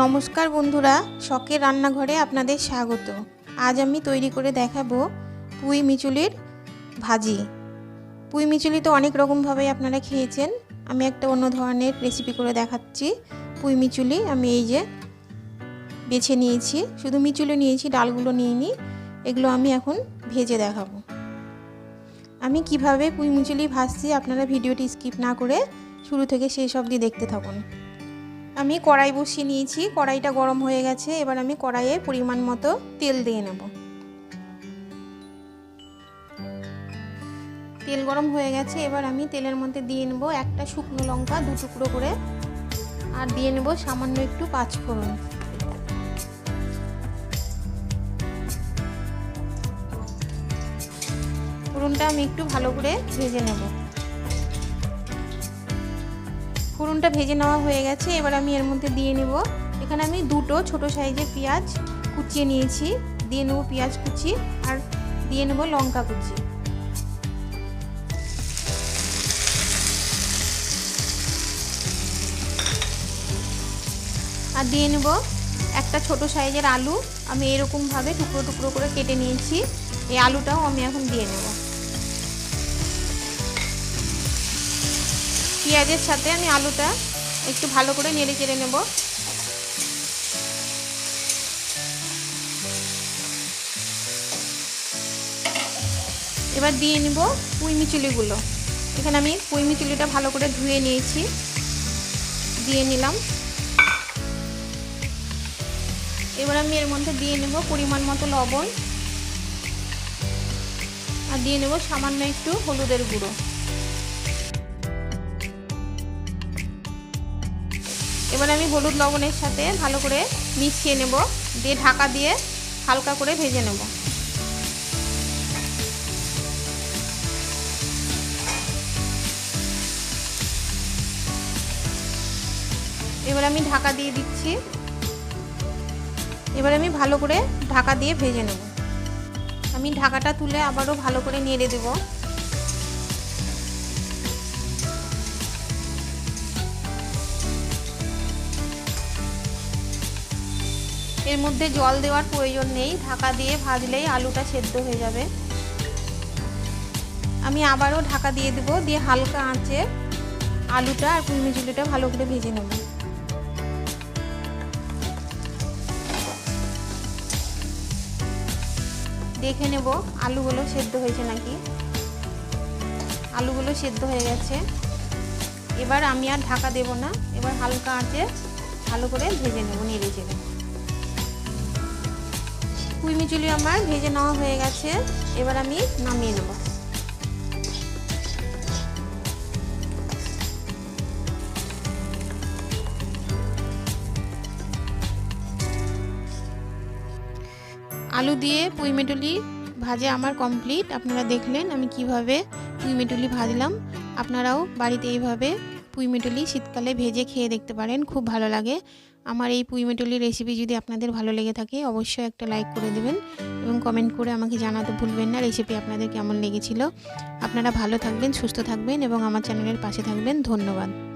নমস্কার বন্ধুরা, শখের রান্নাঘরে আপনাদের স্বাগত। আজ আমি তৈরি করে দেখাবো পুঁই মিচুলির ভাজি। পুঁই মিচুলি তো অনেক রকমভাবে আপনারা খেয়েছেন। আমি একটা অন্য ধরনের রেসিপি করে দেখাচ্ছি। পুঁই মিচুলি আমি এই যে বেছে নিয়েছি। শুধু মিচুলি নিয়েছি, ডালগুলো নিয়ে এগুলো আমি এখন ভেজে দেখাবো। আমি কীভাবে পুঁই মিচুলি ভাজছি আপনারা ভিডিওটি স্কিপ না করে শুরু থেকে শেষ অবধি দেখতে থাকুন। আমি কড়াই বসিয়ে নিয়েছি, কড়াইটা গরম হয়ে গেছে, এবার আমি কড়াইয়ে পরিমাণ মতো তেল দিয়ে নেব। তেল গরম হয়ে গেছে, এবার আমি তেলের মধ্যে দিয়ে নেব একটা শুকনো লঙ্কা, দু টুকরো করে, আর দিয়ে নেব সামান্য একটু পাঁচফোড়ন। ফোড়নটা আমি একটু ভালো করে ভেজে নেব। ফোড়নটা ভেজে নেওয়া হয়ে গেছে, এবার আমি এর মধ্যে দিয়ে নেব। এখানে আমি দুটো ছোট সাইজের পেঁয়াজ কুচিয়ে নিয়েছি, দিয়ে নেব পেঁয়াজ কুচি আর দিয়ে নেব লঙ্কা কুচি। আর দিয়ে নেব একটা ছোট সাইজের আলু, আমি এরকমভাবে টুকরো টুকরো করে কেটে নিয়েছি, এই আলুটাও আমি এখন দিয়ে নেব। পেঁয়াজের সাথে আমি আলুটা একটু ভালো করে নেড়ে চেড়ে নেব। এবার দিয়ে নিব পুঁই মিচুলিগুলো। এখানে আমি পুঁই মিচুলিটা ভালো করে ধুয়ে নিয়েছি। দিয়ে নিলাম। এবার আমি এর মধ্যে দিয়ে নেব পরিমাণ মতো লবণ। আর দিয়ে নেব সামান্য একটু হলুদের গুঁড়ো। এবার আমি হলুদ লবণের সাথে ভালো করে মিশিয়ে নেব। দিয়ে ঢাকা দিয়ে হালকা করে ভেজে নেব। এবার আমি ঢাকা দিয়ে দিচ্ছি। এবার আমি ভালো করে ঢাকা দিয়ে ভেজে নেব। আমি ঢাকাটা তুলে আবারও ভালো করে নেড়ে দেবো। এর মধ্যে জল দেওয়ার প্রয়োজন নেই, ঢাকা দিয়ে ভাজলেই আলুটা সেদ্ধ হয়ে যাবে। আমি আবারও ঢাকা দিয়ে দেবো, দিয়ে হালকা আঁচে আলুটা আর কুলমিচুলিটা ভালো করে ভেজে নেব। দেখে নেব আলুগুলো সেদ্ধ হয়েছে নাকি। আলুগুলো সেদ্ধ হয়ে গেছে। এবার আমি আর ঢাকা দেব না, এবার হালকা আঁচে ভালো করে ভেজে নেব, নেড়ে চেড়ে। পুঁই মিচুলি আমার ভেজে নেওয়া হয়ে গেছে। এবার আমি নামিয়ে নেব। আলু দিয়ে পুঁই মেটুলি ভাজে আমার কমপ্লিট। আপনারা দেখলেন আমি কীভাবে পুঁই মেটুলি ভাজলাম। আপনারাও বাড়িতে এইভাবে পুঁই মেটুলি শীতকালে ভেজে খেয়ে দেখতে পারেন, খুব ভালো লাগে। আমার এই পুঁইমেটুলি রেসিপি যদি আপনাদের ভালো লেগে থাকে, অবশ্যই একটা লাইক করে দেবেন এবং কমেন্ট করে আমাকে জানাতে ভুলবেন না রেসিপি আপনাদের কেমন লেগেছিল। আপনারা ভালো থাকবেন, সুস্থ থাকবেন এবং আমার চ্যানেলের পাশে থাকবেন। ধন্যবাদ।